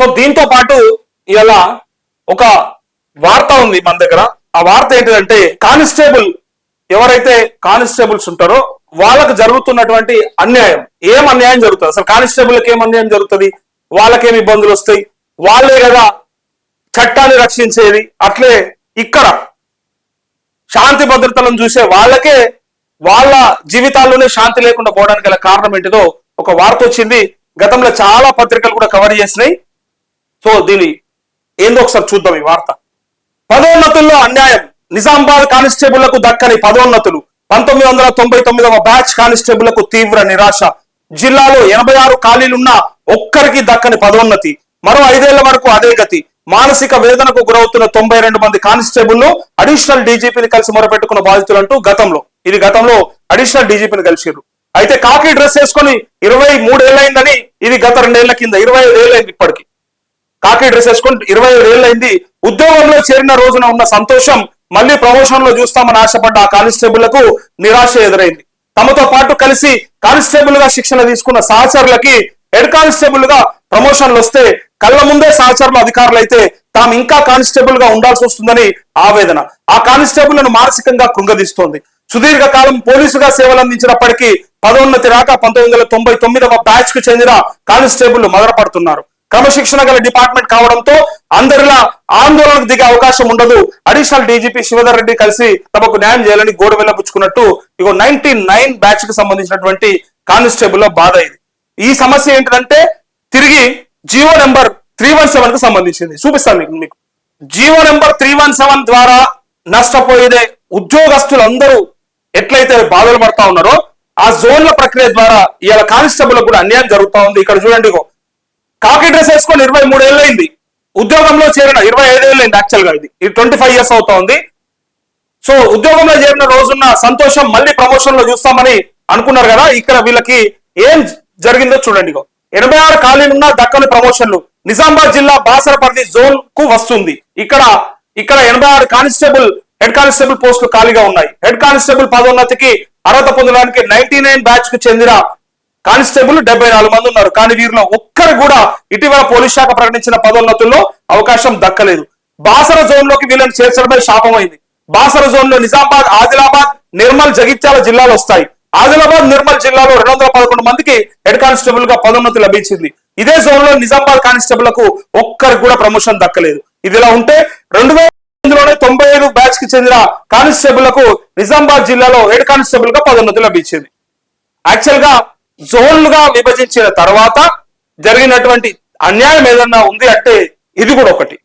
So దీంతో పాటు ఇలా ఒక వార్త ఉంది మన దగ్గర. ఆ వార్త ఏంటిదంటే కానిస్టేబుల్ ఎవరైతే కానిస్టేబుల్స్ ఉంటారో వాళ్ళకు జరుగుతున్నటువంటి అన్యాయం. ఏం అన్యాయం జరుగుతుంది? అసలు కానిస్టేబుల్కి ఏం అన్యాయం జరుగుతుంది? వాళ్ళకేం ఇబ్బందులు వస్తాయి? వాళ్ళే కదా చట్టాన్ని రక్షించేది. అట్లే ఇక్కడ శాంతి భద్రతలను చూసే వాళ్ళకే వాళ్ళ జీవితాల్లోనే శాంతి లేకుండా పోవడానికి గల కారణం ఏంటిదో ఒక వార్త వచ్చింది. గతంలో చాలా పత్రికలు కూడా కవర్ చేసినాయి. సో దీని ఏందో ఒకసారి చూద్దాం ఈ వార్త. పదోన్నతుల్లో అన్యాయం. నిజామాబాద్ కానిస్టేబుళ్ళకు దక్కని పదోన్నతులు. పంతొమ్మిది వందల తొంభై తొమ్మిదవ బ్యాచ్ కానిస్టేబుళ్ళకు తీవ్ర నిరాశ. జిల్లాలో ఎనభై ఆరు ఖాళీలున్న ఒక్కరికి దక్కని పదోన్నతి. మరో ఐదేళ్ళ వరకు అదే గతి. మానసిక వేదనకు గురవుతున్న తొంభై రెండు మంది కానిస్టేబుల్ అడిషనల్ డీజీపీని కలిసి మొరపెట్టుకున్న బాధితులంటూ గతంలో. ఇది గతంలో అడిషనల్ డీజీపీని కలిసిరు అయితే కాకి డ్రెస్ వేసుకొని ఇరవై మూడేళ్ళైందని ఇది గత రెండేళ్ళ కింద ఇరవై ఐదేళ్ళైంది ఇప్పటికి. కాకి డ్రెస్ వేసుకుని ఇరవై ఏళ్ళైంది ఉద్యోగంలో చేరిన రోజున ఉన్న సంతోషం మళ్ళీ ప్రమోషన్లో చూస్తామని ఆశపడ్డ ఆ కానిస్టేబుల్లకు నిరాశ ఎదురైంది. తమతో పాటు కలిసి కానిస్టేబుల్గా శిక్షణ తీసుకున్న సహచరులకి హెడ్ కానిస్టేబుల్గా ప్రమోషన్లు వస్తే కళ్ళ ముందే సహచరులు అధికారులు అయితే తాము ఇంకా కానిస్టేబుల్గా ఉండాల్సి వస్తుందని ఆవేదన. ఆ కానిస్టేబుల్ను మానసికంగా కృంగదీస్తోంది. సుదీర్ఘ కాలం పోలీసుగా సేవలు అందించినప్పటికీ పదోన్నతి రాక పంతొమ్మిది వందల తొంభై తొమ్మిదవ బ్యాచ్కు చెందిన కానిస్టేబుల్ మొదలపడుతున్నారు క్రమశిక్షణ గల డిపార్ట్మెంట్ కావడంతో అందరిలా ఆందోళనకు దిగే అవకాశం ఉండదు. అడిషనల్ డీజీపీ శివధర్ రెడ్డి కలిసి తమకు న్యాయం చేయాలని గోడ వెళ్ళపుచ్చుకున్నట్టు ఇగో నైన్టీ నైన్ బ్యాచ్కి సంబంధించినటువంటి కానిస్టేబుల్లో బాధ ఇది. ఈ సమస్య ఏంటంటే తిరిగి జియో నెంబర్ త్రీ వన్ సెవెన్కు సంబంధించింది. చూపిస్తాను మీకు మీకు. GO number three one seven ద్వారా నష్టపోయేదే ఉద్యోగస్తులందరూ ఎట్లయితే బాధలు పడతా ఉన్నారో ఆ జోన్ల ప్రక్రియ ద్వారా ఇవాళ కానిస్టేబుల్ కూడా అన్యాయం జరుగుతూ ఉంది. ఇక్కడ చూడండి ఇగో కాకి డ్రెస్ వేసుకొని ఇరవై మూడేళ్ళైంది ఉద్యోగంలో చేరిన ఇరవై ఐదేళ్ళైంది యాక్చువల్గా ఇది. ఇది ట్వంటీ ఫైవ్ ఇయర్స్ అవుతా ఉంది సో ఉద్యోగంలో చేరిన రోజున్న సంతోషం మళ్ళీ ప్రమోషన్లో చూస్తామని అనుకున్నారు కదా ఇక్కడ వీళ్ళకి ఏం జరిగిందో చూడండి ఎనభై ఆరు ఖాళీలున్న దక్కని ప్రమోషన్లు నిజామాబాద్ జిల్లా బాసరపర్తి జోన్కు వస్తుంది. ఇక్కడ ఇక్కడ ఎనభై ఆరు కానిస్టేబుల్ హెడ్ కానిస్టేబుల్ పోస్టులు ఖాళీగా ఉన్నాయి. హెడ్ కానిస్టేబుల్ పదోన్నతికి అర్హత పొందడానికి నైన్టీ నైన్ బ్యాచ్కు చెందిన కానిస్టేబుల్ డెబ్బై నాలుగు మంది ఉన్నారు. కానీ వీరిలో ఒక్కరు కూడా ఇటీవల పోలీస్ శాఖ ప్రకటించిన పదోన్నతుల్లో అవకాశం దక్కలేదు. బాసర జోన్లోకి వీళ్ళని చేర్చడమే శాపమైంది. బాసర జోన్లో నిజామాబాద్ ఆదిలాబాద్ నిర్మల్ జగిత్యాల జిల్లాలు వస్తాయి. ఆదిలాబాద్ నిర్మల్ జిల్లాలో రెండు వందల పదకొండు మందికి హెడ్ కానిస్టేబుల్గా పదోన్నతి లభించింది. ఇదే జోన్లో నిజామాబాద్ కానిస్టేబుల్కు ఒక్కరికి కూడా ప్రమోషన్ దక్కలేదు. ఇది ఇలా ఉంటే రెండు వేల ఎనిమిదిలోనే తొంభై ఐదు బ్యాచ్కి చెందిన కానిస్టేబుల్కు నిజామాబాద్ జిల్లాలో హెడ్ కానిస్టేబుల్గా పదోన్నతి లభించింది. యాక్చువల్గా జోన్లుగా విభజించిన తర్వాత జరిగినటువంటి అన్యాయం ఏదన్నా ఉంది అంటే ఇది కూడా ఒకటి.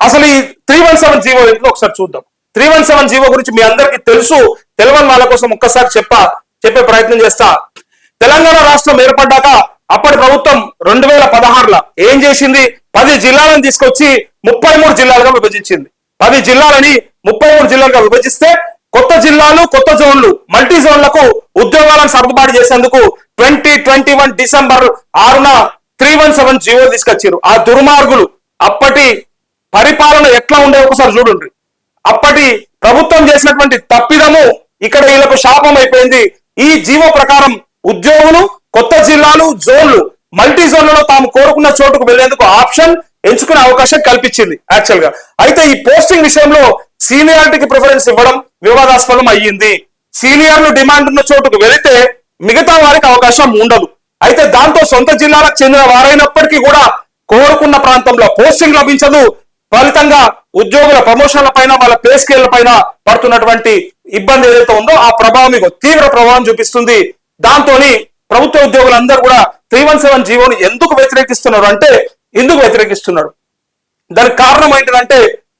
అసలు ఈ త్రీ వన్ సెవెన్ జీవో ఏంటో ఒకసారి చూద్దాం. త్రీ వన్ సెవెన్ జీవో గురించి మీ అందరికీ తెలుసు. తెలియని వాళ్ళ కోసం ఒక్కసారి చెప్పా చెప్పే ప్రయత్నం చేస్తా. తెలంగాణ రాష్ట్రం ఏర్పడ్డాక అప్పటి ప్రభుత్వం రెండు వేల పదహారులో ఏం చేసింది? పది జిల్లాలను తీసుకొచ్చి ముప్పై మూడు జిల్లాలుగా విభజించింది. పది జిల్లాలని ముప్పై మూడు జిల్లాలుగా విభజిస్తే కొత్త జిల్లాలు కొత్త జోన్లు మల్టీ జోన్లకు ఉద్యోగాలను సర్దుబాటు చేసేందుకు ట్వంటీ ట్వంటీ వన్ డిసెంబర్ ఆరున త్రీ వన్ సెవెన్ జీవో తీసుకొచ్చారు ఆ దుర్మార్గులు అప్పటి పరిపాలన ఎట్లా ఉండే ఒకసారి చూడండి అప్పటి ప్రభుత్వం చేసినటువంటి తప్పిదము ఇక్కడ వీళ్ళకు శాపం అయిపోయింది. ఈ జీవో ప్రకారం ఉద్యోగులు కొత్త జిల్లాలు జోన్లు మల్టీ జోన్లలో తాము కోరుకున్న చోటుకు వెళ్ళేందుకు ఆప్షన్ ఎంచుకునే అవకాశం కల్పించింది యాక్చువల్గా అయితే ఈ పోస్టింగ్ విషయంలో సీనియారిటీకి ప్రిఫరెన్స్ ఇవ్వడం వివాదాస్పదం అయ్యింది. సీనియర్లు డిమాండ్ ఉన్న చోటుకు వెళితే మిగతా వారికి అవకాశం ఉండదు. అయితే దాంతో సొంత జిల్లాలకు చెందిన వారైనప్పటికీ కూడా కోరుకున్న ప్రాంతంలో పోస్టింగ్ లభించదు. ఫలితంగా ఉద్యోగుల ప్రమోషన్ల పైన వాళ్ళ పే స్కేళ్ళ పైన పడుతున్నటువంటి ఇబ్బంది ఏదైతే ఉందో ఆ ప్రభావం మీకు తీవ్ర ప్రభావం చూపిస్తుంది. దాంతో ప్రభుత్వ ఉద్యోగులందరూ కూడా త్రీ వన్ సెవెన్ జీవోని ఎందుకు వ్యతిరేకిస్తున్నారు అంటే ఎందుకు వ్యతిరేకిస్తున్నారు? దానికి కారణం ఏంటంటే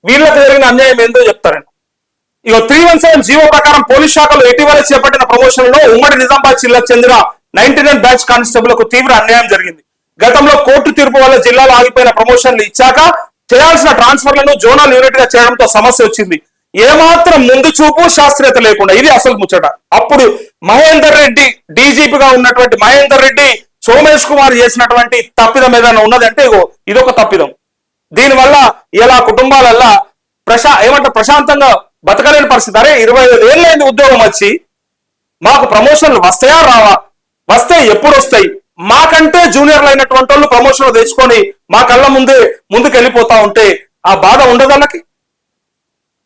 వీళ్ళకి జరిగిన అన్యాయం ఏందో చెప్తారండి. ఇక త్రీ వన్ సెవెన్ జీవో ప్రకారం పోలీస్ శాఖలో ఇటీవల చేపట్టిన ప్రమోషన్లో ఉమ్మడి నిజామాబాద్ జిల్లాకు చెందిన నైన్టీ నైన్ బ్యాచ్ కానిస్టేబుల్కు తీవ్ర అన్యాయం జరిగింది. గతంలో కోర్టు తీర్పు వల్ల జిల్లాలో ఆగిపోయిన ప్రమోషన్లు ఇచ్చాక చేయాల్సిన ట్రాన్స్ఫర్లను జోనల్ యూనిట్గా చేయడంతో సమస్య వచ్చింది. ఏమాత్రం ముందు చూపు శాస్త్రీయత లేకుండా. ఇది అసలు ముచ్చట. అప్పుడు మహేందర్ రెడ్డి డీజీపీగా ఉన్నటువంటి మహేందర్ రెడ్డి సోమేష్ కుమార్ చేసినటువంటి తప్పిదం ఏదైనా ఉన్నదంటే ఇదొక తప్పిదం. దీనివల్ల ఇలా కుటుంబాలల్లా ప్రశా ఏమంటే ప్రశాంతంగా బతకలేని పరిస్థితి. అరే ఇరవై ఐదు ఏళ్ళైంది ఉద్యోగం వచ్చి మాకు ప్రమోషన్లు వస్తాయా రావా? వస్తే ఎప్పుడు వస్తాయి? మాకంటే జూనియర్లు అయినటువంటి వాళ్ళు ప్రమోషన్లు తెచ్చుకొని మా కళ్ళ ముందే ముందుకు వెళ్ళిపోతా ఉంటే ఆ బాధ ఉండదు వాళ్ళకి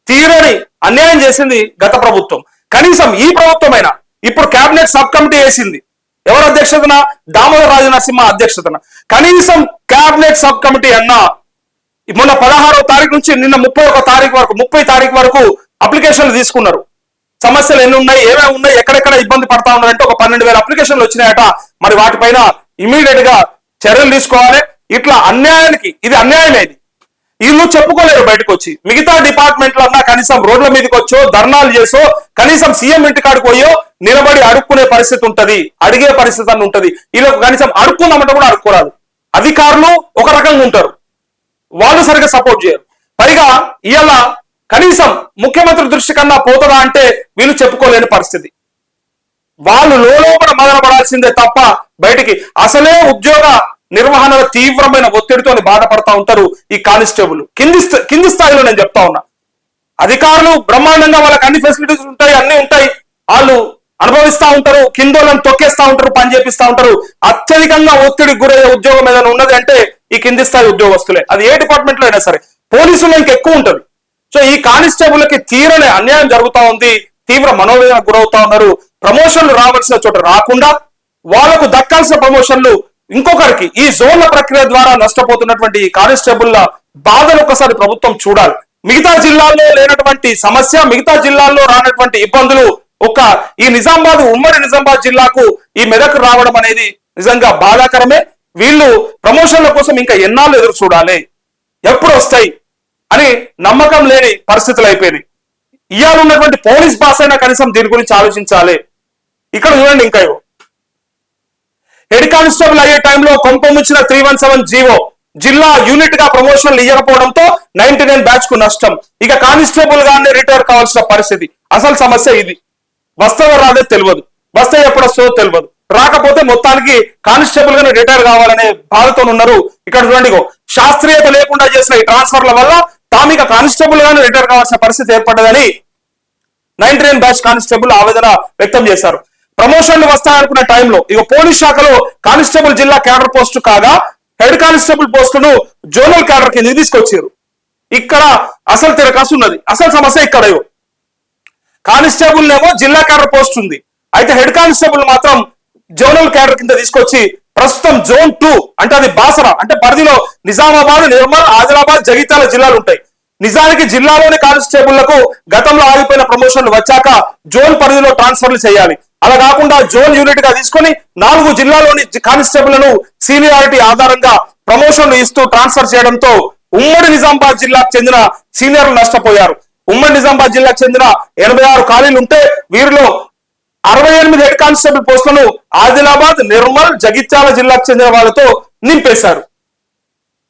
తీరని అన్యాయం చేసింది గత ప్రభుత్వం. కనీసం ఈ ప్రభుత్వమైన. ఇప్పుడు కేబినెట్ సబ్ కమిటీ వేసింది. ఎవరు అధ్యక్షతన? దామోదర రాజు నరసింహ అధ్యక్షతన. కనీసం కేబినెట్ సబ్ కమిటీ అన్నా మొన్న పదహారో తారీఖు నుంచి నిన్న ముప్పై ఒక తారీఖు వరకు ముప్పై తారీఖు వరకు అప్లికేషన్లు తీసుకున్నారు. సమస్యలు ఎన్ని ఉన్నాయి ఏమేమి ఉన్నాయి ఎక్కడెక్కడ ఇబ్బంది పడతా ఉన్నారంటే ఒక పన్నెండు వేల అప్లికేషన్లు వచ్చినాయట. మరి వాటిపైన ఇమీడియట్గా చర్యలు తీసుకోవాలి. ఇట్లా అన్యాయానికి ఇది అన్యాయమేది వీళ్ళు చెప్పుకోలేరు బయటకు వచ్చి మిగతా డిపార్ట్మెంట్లు అన్నా కనీసం రోడ్ల మీదకి వచ్చో ధర్నాలు చేసో కనీసం సీఎం ఇంటి కాడికి పోయో నిలబడి అడుక్కునే పరిస్థితి ఉంటది అడిగే పరిస్థితి అని ఉంటది. వీళ్ళకు కనీసం అడుక్కుందామంటే కూడా అడుక్కోరాదు. అధికారులు ఒక రకంగా ఉంటారు. వాళ్ళు సరిగా సపోర్ట్ చేయరు. పైగా ఇవాళ కనీసం ముఖ్యమంత్రి దృష్టి కన్నా పోతుందా అంటే వీళ్ళు చెప్పుకోలేని పరిస్థితి. వాళ్ళు లోపల మొదలపడాల్సిందే తప్ప బయటికి అసలే ఉద్యోగ నిర్వహణలో తీవ్రమైన ఒత్తిడితో బాధపడతా ఉంటారు ఈ కానిస్టేబుల్. కింది కింది స్థాయిలో నేను చెప్తా ఉన్నా. అధికారులు బ్రహ్మాండంగా వాళ్ళకి అన్ని ఫెసిలిటీస్ ఉంటాయి అన్ని ఉంటాయి. వాళ్ళు అనుభవిస్తా ఉంటారు కింద తొక్కేస్తూ తొక్కేస్తా ఉంటారు పని చేపిస్తూ ఉంటారు. అత్యధికంగా ఒత్తిడికి గురయ్యే ఉద్యోగం ఏదైనా ఉన్నది అంటే ఈ కింది స్థాయి ఉద్యోగస్తులే. అది ఏ డిపార్ట్మెంట్లో అయినా సరే. పోలీసులు ఇంకెక్కువ ఉంటుంది సో ఈ కానిస్టేబుల్కి తీరని అన్యాయం జరుగుతా ఉంది. తీవ్ర మనోవేదన గురవుతా ఉన్నారు. ప్రమోషన్లు రావాల్సిన చోట రాకుండా వాళ్ళకు దక్కాల్సిన ప్రమోషన్లు ఇంకొకరికి. ఈ జోన్ల ప్రక్రియ ద్వారా నష్టపోతున్నటువంటి ఈ కానిస్టేబుల్ల బాధలు ఒకసారి ప్రభుత్వం చూడాలి. మిగతా జిల్లాల్లో లేనటువంటి సమస్య మిగతా జిల్లాల్లో రానటువంటి ఇబ్బందులు ఒక ఈ నిజామాబాద్ ఉమ్మడి నిజామాబాద్ జిల్లాకు ఈ మెదక్ రావడం అనేది నిజంగా బాధాకరమే. వీళ్ళు ప్రమోషన్ల కోసం ఇంకా ఎన్నాళ్ళు ఎదురు చూడాలి? ఎప్పుడు వస్తాయి? అని నమ్మకం లేని పరిస్థితులు అయిపోయినాయి. ఇవాళ ఉన్నటువంటి పోలీస్ బాస్ అయినా కనీసం దీని గురించి ఆలోచించాలి. ఇక్కడ చూడండి ఇంకా హెడ్ కానిస్టేబుల్ అయ్యే టైంలో కొంపముచ్చిన త్రీ వన్ సెవెన్ జీవో జిల్లా యూనిట్గా ప్రమోషన్లు ఇవ్వకపోవడంతో నైన్టీ నైన్ బ్యాచ్కు నష్టం. ఇక కానిస్టేబుల్ గానే రిటైర్ కావాల్సిన పరిస్థితి. అసలు సమస్య ఇది. వస్తుందో రాదో తెలియదు. వస్తే ఎప్పుడు వస్తుందో తెలియదు. రాకపోతే మొత్తానికి కానిస్టేబుల్ గానే రిటైర్ కావాలనే బాధతో ఉన్నారు. ఇక్కడ చూడండి ఇగో శాస్త్రీయత లేకుండా చేసిన ఈ ట్రాన్స్ఫర్ల వల్ల తామిక కానిస్టేబుల్ గానే రిటైర్ కావాల్సిన పరిస్థితి ఏర్పడ్డదని నైన్టీ నైన్ బ్యాచ్ కానిస్టేబుల్ ఆవేదన వ్యక్తం చేశారు. ప్రమోషన్లు వస్తాయనుకున్న టైంలో ఇక పోలీస్ శాఖలో కానిస్టేబుల్ జిల్లా క్యాడర్ పోస్టు కాగా హెడ్ కానిస్టేబుల్ పోస్టును జోనల్ క్యాడర్ కింద తీసుకొచ్చారు ఇక్కడ అసలు తిరకాసు ఉన్నది. అసలు సమస్య ఇక్కడ కానిస్టేబుల్ ఏమో జిల్లా క్యాడర్ పోస్ట్ ఉంది. అయితే హెడ్ కానిస్టేబుల్ మాత్రం జోనల్ క్యాడర్ కింద తీసుకొచ్చి ప్రస్తుతం జోన్ టూ అంటే అది బాసరా అంటే పరిధిలో నిజామాబాద్ నిర్మల్ ఆదిలాబాద్ జగిత్యాల జిల్లాలు ఉంటాయి. నిజానికి జిల్లాలోని కానిస్టేబుళ్ళకు గతంలో ఆగిపోయిన ప్రమోషన్లు వచ్చాక జోన్ పరిధిలో ట్రాన్స్ఫర్లు చేయాలి. అలా కాకుండా జోన్ యూనిట్గా తీసుకొని నాలుగు జిల్లాలోని కానిస్టేబుల్లను సీనియారిటీ ఆధారంగా ప్రమోషన్లు ఇస్తూ ట్రాన్స్ఫర్ చేయడంతో ఉమ్మడి నిజామాబాద్ జిల్లాకు చెందిన సీనియర్లు నష్టపోయారు. ఉమ్మడి నిజామాబాద్ జిల్లాకు చెందిన ఎనభై ఆరు ఖాళీలు ఉంటే వీరిలో అరవై ఎనిమిది హెడ్ కానిస్టేబుల్ పోస్టులను ఆదిలాబాద్ నిర్మల్ జగిత్యాల జిల్లాకు చెందిన వాళ్ళతో నింపేశారు.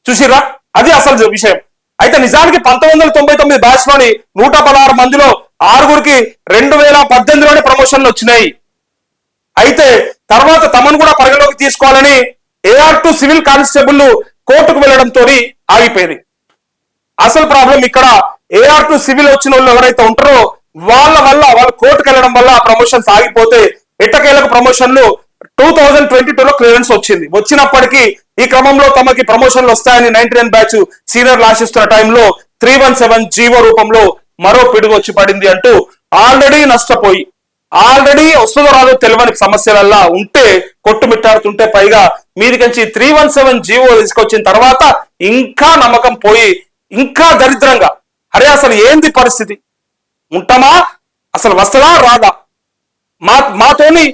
చూసిరా అది అసలు విషయం. అయితే నిజానికి పంతొమ్మిది వందల తొంభై తొమ్మిది బ్యాచ్లోని నూట పదహారు మందిలో ఆరుగురికి రెండు వేల పద్దెనిమిదిలోనే ప్రమోషన్లు వచ్చినాయి. అయితే తర్వాత తమను కూడా పరిగణలోకి తీసుకోవాలని ఏఆర్ టు సివిల్ కానిస్టేబుల్ కోర్టుకు వెళ్ళడంతో ఆగిపోయింది. అసలు ప్రాబ్లం ఇక్కడ ఏఆర్ టు సివిల్ వచ్చిన వాళ్ళు ఎవరైతే ఉంటారో వాళ్ళ వల్ల వాళ్ళు కోర్టుకు వెళ్ళడం వల్ల ప్రమోషన్స్ ఆగిపోతే ఎట్టకేలకు ప్రమోషన్లు టూ థౌజండ్ ట్వంటీ టూ లో క్లియరెన్స్ వచ్చింది. వచ్చినప్పటికీ ఈ క్రమంలో తమకి ప్రమోషన్లు వస్తాయని నైన్టీ నైన్ బ్యాచ్ సీనియర్లు ఆశిస్తున్న టైంలో త్రీ వన్ సెవెన్ జీవో రూపంలో మరో పిడుగు వచ్చి పడింది అంటూ ఆల్రెడీ నష్టపోయి ఆల్రెడీ వస్తుందో రాదో తెలియని సమస్యలల్లా ఉంటే కొట్టుమిట్టాడుతుంటే పైగా మీదికంచి త్రీ వన్ సెవెన్ జీవో తీసుకొచ్చిన తర్వాత ఇంకా నమ్మకం పోయి ఇంకా దరిద్రంగా అరే అసలు ఏంది పరిస్థితి? ఉంటామా? అసలు వస్తుందా? రాదా? మా మాతోని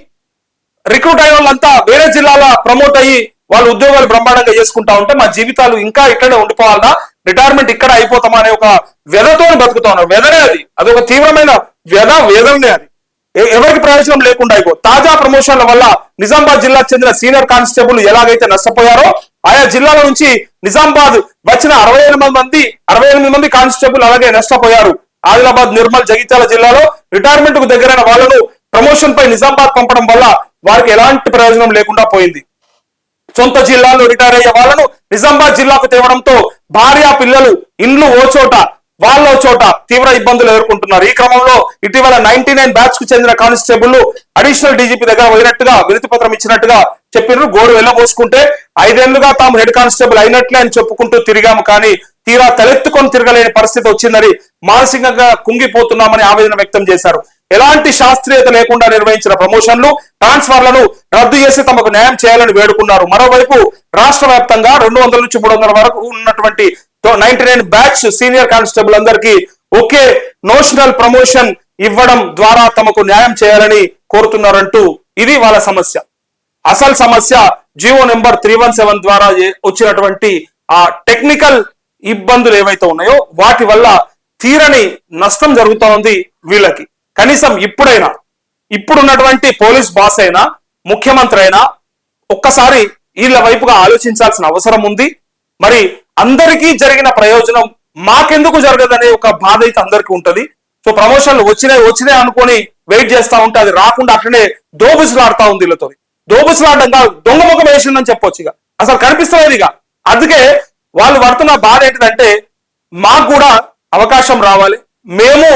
రిక్రూట్ అయిన వాళ్ళంతా వేరే జిల్లాల ప్రమోట్ అయ్యి వాళ్ళ ఉద్యోగాలు బ్రహ్మాండంగా చేసుకుంటా ఉంటే మా జీవితాలు ఇంకా ఇక్కడే ఉండిపోవాలా రిటైర్మెంట్ ఇక్కడ అయిపోతామా అనే ఒక వ్యధతో బతుకుతా ఉన్నాం. వ్యధనే అది. అది ఒక తీవ్రమైన వ్యధ వేదనే అది. ఎవరికి ప్రయోజనం లేకుండా అయిపో. తాజా ప్రమోషన్ల వల్ల నిజామాబాద్ జిల్లాకు చెందిన సీనియర్ కానిస్టేబుల్ ఎలాగైతే నష్టపోయారో ఆయా జిల్లాల నుంచి నిజామాబాద్ వచ్చిన అరవై ఎనిమిది మంది అరవై ఎనిమిది మంది కానిస్టేబుల్ అలాగే నష్టపోయారు. ఆదిలాబాద్ నిర్మల్ జగిత్యాల జిల్లాలో రిటైర్మెంట్కు దగ్గరైన వాళ్ళను ప్రమోషన్ పై నిజామాబాద్ పంపడం వల్ల వారికి ఎలాంటి ప్రయోజనం లేకుండా పోయింది. సొంత జిల్లాలో రిటైర్ అయ్యే వాళ్ళను నిజామాబాద్ జిల్లాకు తేవడంతో భార్య పిల్లలు ఇండ్లు ఓ చోట వాళ్ళ ఓ చోట తీవ్ర ఇబ్బందులు ఎదుర్కొంటున్నారు. ఈ క్రమంలో ఇటీవల నైన్టీ నైన్ బ్యాచ్కు చెందిన కానిస్టేబుల్ అడిషనల్ డీజీపీ దగ్గర పోయినట్టుగా వినతి పత్రం ఇచ్చినట్టుగా చెప్పినారు గోడు వెళ్ళబోసుకుంటే ఐదేళ్ళుగా తాము హెడ్ కానిస్టేబుల్ అయినట్లే అని చెప్పుకుంటూ తిరిగాము కానీ తీరా తలెత్తుకొని తిరగలేని పరిస్థితి వచ్చిందని మానసికంగా కుంగిపోతున్నామని ఆవేదన వ్యక్తం చేశారు. ఎలాంటి శాస్త్రీయత లేకుండా నిర్వహించిన ప్రమోషన్లు ట్రాన్స్ఫర్లను రద్దు చేసి తమకు న్యాయం చేయాలని వేడుకున్నారు. మరోవైపు రాష్ట్ర వ్యాప్తంగా రెండు వందల నుంచి మూడు వందల వరకు ఉన్నటువంటి ninety nine batch senior constable అందరికీ ఒకే నోషనల్ ప్రమోషన్ ఇవ్వడం ద్వారా తమకు న్యాయం చేయాలని కోరుతున్నారంటూ ఇది వాళ్ళ సమస్య. అసలు సమస్య GO number three one seven ద్వారా వచ్చినటువంటి ఆ టెక్నికల్ ఇబ్బందులు ఏవైతే ఉన్నాయో వాటి వల్ల తీరని నష్టం జరుగుతూ ఉంది వీళ్ళకి. కనీసం ఇప్పుడైనా ఇప్పుడున్నటువంటి పోలీస్ బాస్ అయినా ముఖ్యమంత్రి అయినా ఒక్కసారి వీళ్ళ వైపుగా ఆలోచించాల్సిన అవసరం ఉంది. మరి అందరికీ జరిగిన ప్రయోజనం మాకెందుకు జరగదనే ఒక బాధ అయితే అందరికీ ఉంటది. సో ప్రమోషన్లు వచ్చినాయి వచ్చినాయి అనుకొని వెయిట్ చేస్తా ఉంటే అది రాకుండా అట్లనే దోబుసులాడుతా ఉంది వీళ్ళతో దోబుసలాడంగా కాదు దొంగ ముఖం వేసిందని చెప్పొచ్చు ఇక. అసలు కనిపిస్తలేదు ఇక. అందుకే వాళ్ళు పడుతున్న బాధ ఏంటిదంటే మాకు కూడా అవకాశం రావాలి. మేము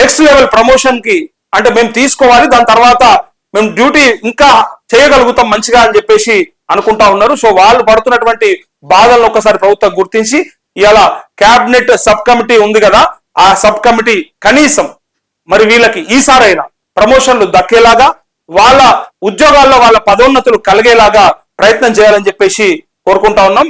నెక్స్ట్ లెవెల్ ప్రమోషన్కి అంటే మేము తీసుకోవాలి. దాని తర్వాత మేము డ్యూటీ ఇంకా చేయగలుగుతాం మంచిగా అని చెప్పేసి అనుకుంటా ఉన్నారు. సో వాళ్ళు పడుతున్నటువంటి బాధలను ఒకసారి ప్రభుత్వం గుర్తించి ఇలా క్యాబినెట్ సబ్ కమిటీ ఉంది కదా ఆ సబ్ కమిటీ కనీసం మరి వీళ్ళకి ఈసారైనా ప్రమోషన్లు దక్కేలాగా వాళ్ళ ఉద్యోగాల్లో వాళ్ళ పదోన్నతులు కలిగేలాగా ప్రయత్నం చేయాలని చెప్పేసి కోరుకుంటా ఉన్నాం.